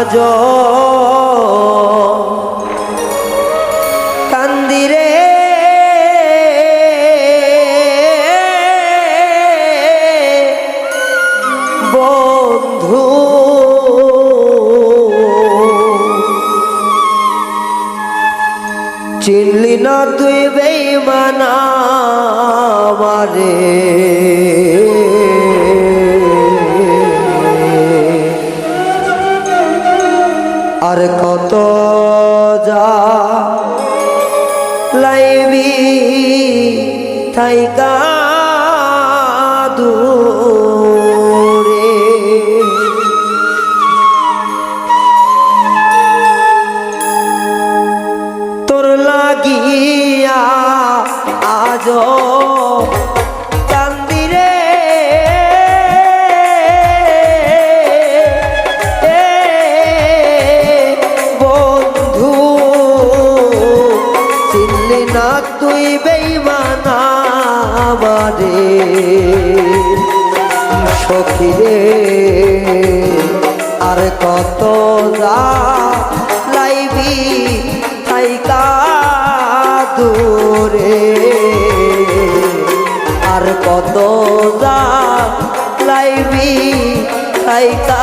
আজ কান্দিরে বন্ধু চিনলি না তুই বেইমানা মারে থাইকা দূরে তোর লাগিয়া আজ তুই সখিরে আর কত যা লাইবি থাইকা দূরে আর কত যা লাইবি থাইকা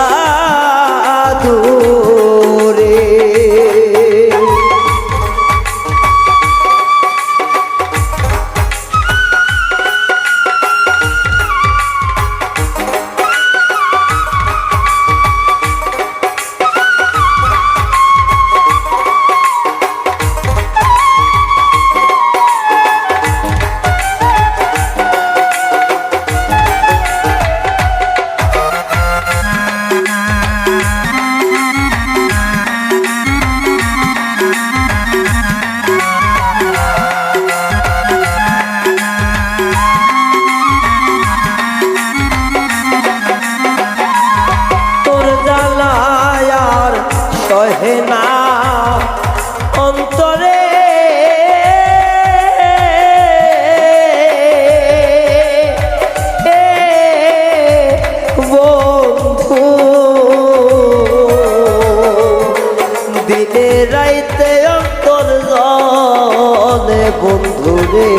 বন্ধু রে।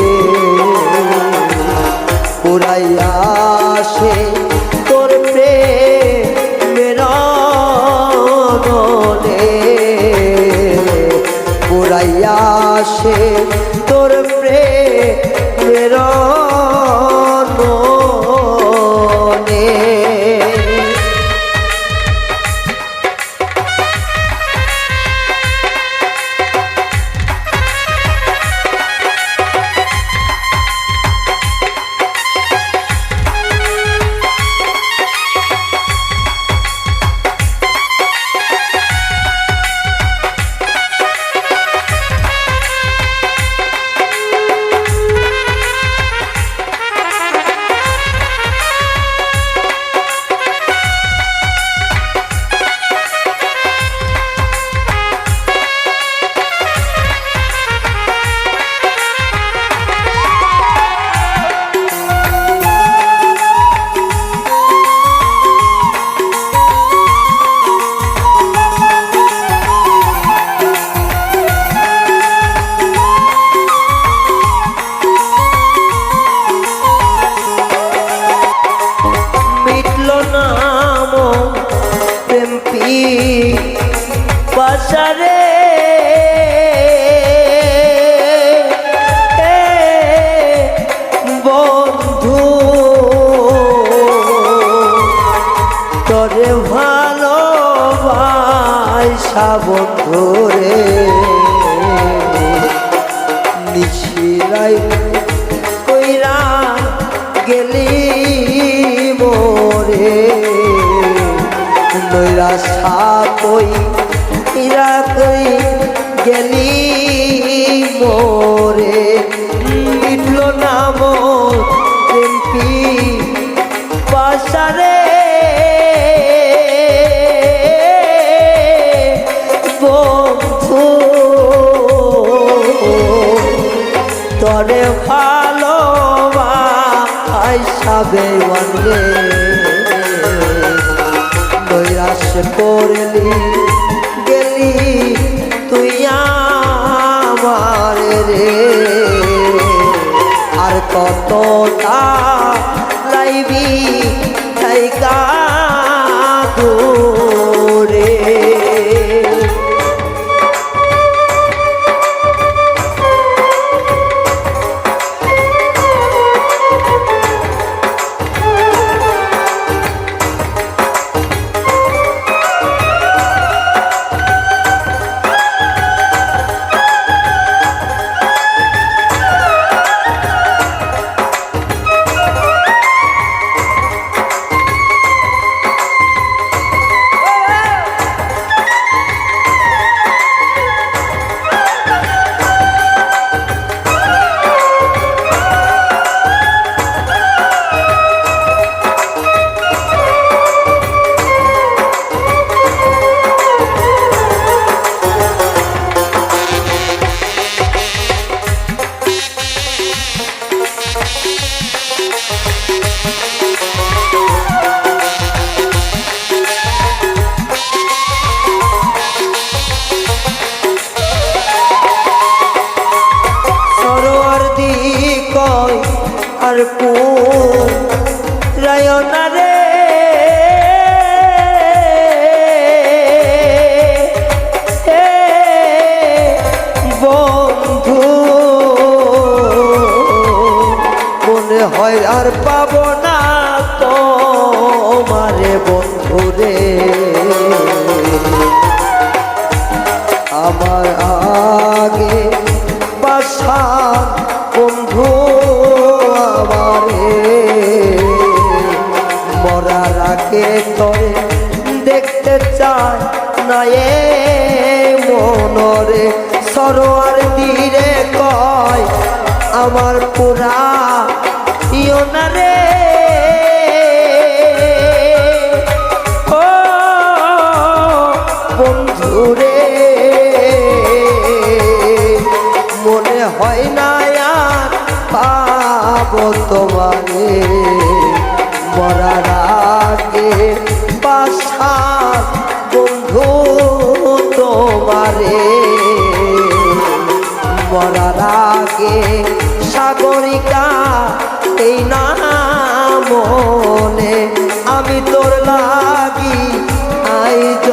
পুরাইয়া সে তোর প্রেমের পুরাইয়া সে বাসারে বন্ধু তরে ভালো ভাইসা বন্ধু রে। নিশিরাই মোরে মিটল এমপি পাশারে বন্ধু তরে ভালো আইসাবে ওয়ানরে নৈরাশ্য করলি কতটা লাইবি তাই দূরে আমার আগে বাসা, বন্ধু আমারে। মরার আগে তরে দেখতে চায় না এ মনরে। সরোয়ার তীরে কয়, আমার পুরা তোমারে মরার আগে বাসা বন্ধু তোমারে। মরার আগে সাগরিকা, এই না মনে আমি তোর লাগি। আইজ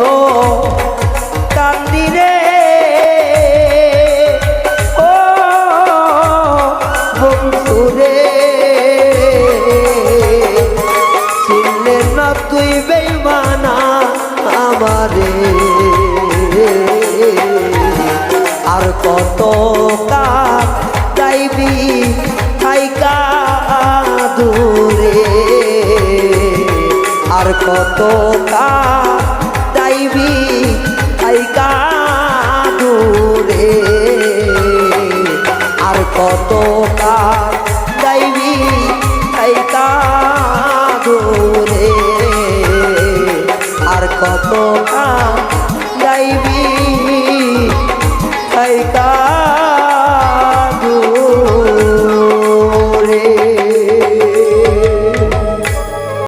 কান্দিরে। ও বন্ধুরে কত কার যাইবি থাইকা দূরে আর কত কার যাইবি থাইকা দূরে আর কত কার